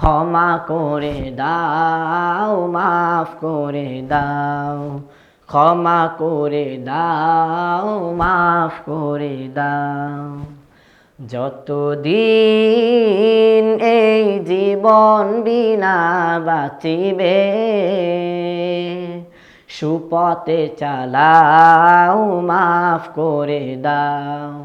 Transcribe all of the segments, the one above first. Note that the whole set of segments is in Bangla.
ক্ষমা করে দাও, মাফ করে দাও। ক্ষমা করে দাও, মাফ করে দাও। যতদিন এই জীবন বিনা বাঁচিবে, সুপথে চালাও, মাফ করে দাও।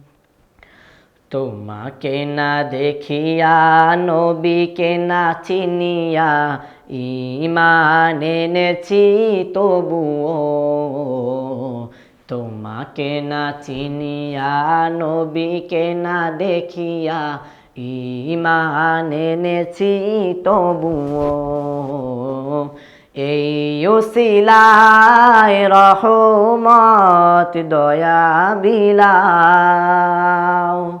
তোমাকে না দেখিয়া, নবীকে না চিনিয়া ইমান এনেছি তবুও। তোমাকে না চিনিয়া, নবীকে না দেখিয়া ইমান এনেছি তবুও। এই উসিলায় রহমত দয়া বিলাও।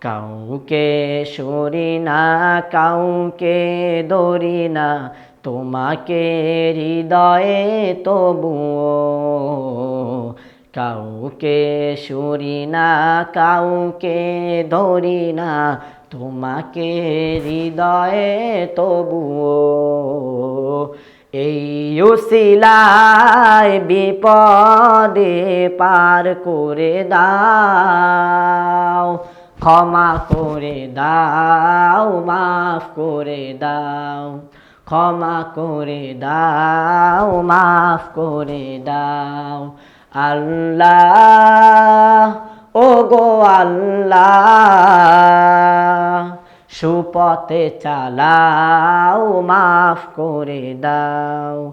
কাউকে সরি না, কাউকে দরি না, তোমাকে হৃদয়ে তবুও। কাউকে সরি না, কাউকে ধরি না, তোমাকে হৃদয়ে তবুও। এই উসিলায় বিপদে পার করে দাও। ক্ষমা করে দাও, মাফ করে দাও। ক্ষমা করে দাও, মাফ করে দাও। আল্লাহ ও গো আল্লাহ, সুপথে চালাও, মাফ করে দাও।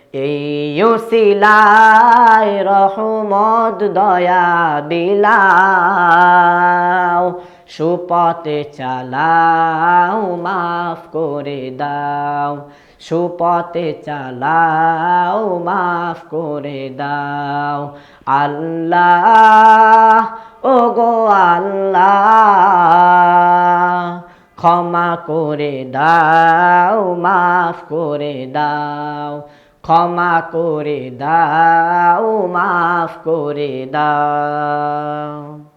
এই রহমত, দয়া বিলাও সুপথে চালাও, মাফ করে দাও, সুপথে চালাও, মাফ করে দাও। আল্লাহ ও গো আল্লাহ, ক্ষমা করে দাও, মাফ করে দাও। ক্ষমা করে দাও মাফ করে দাও।